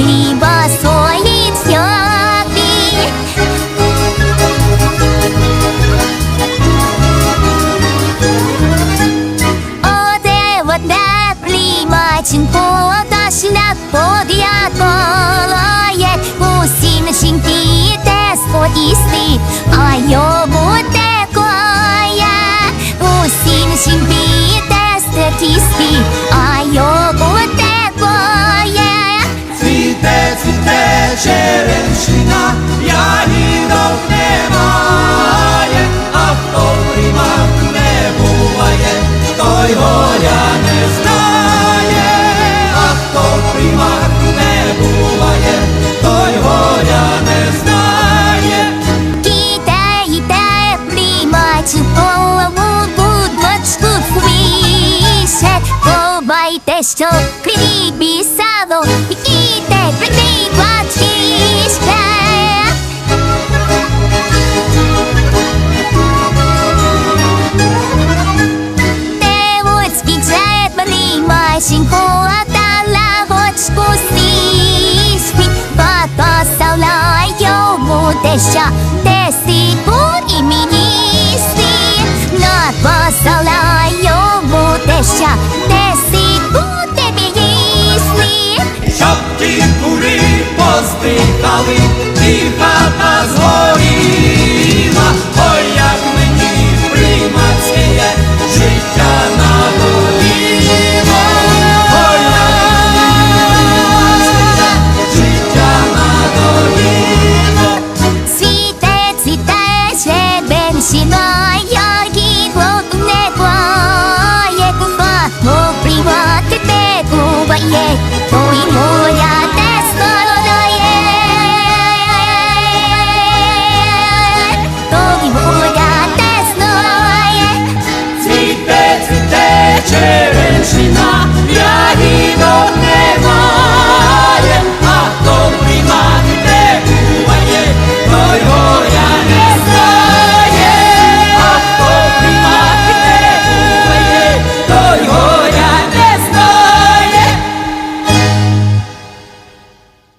Хліба солі всякий. Оде воде плімаченко та шлях под'яко. Ховайте, що крій писало, і ките, прикривачіше. Девуть спічає, приймаченько, а дала свіжі, Бата сала йому теща, тесі бур і міністрі, Надпасала йому теща, сідає.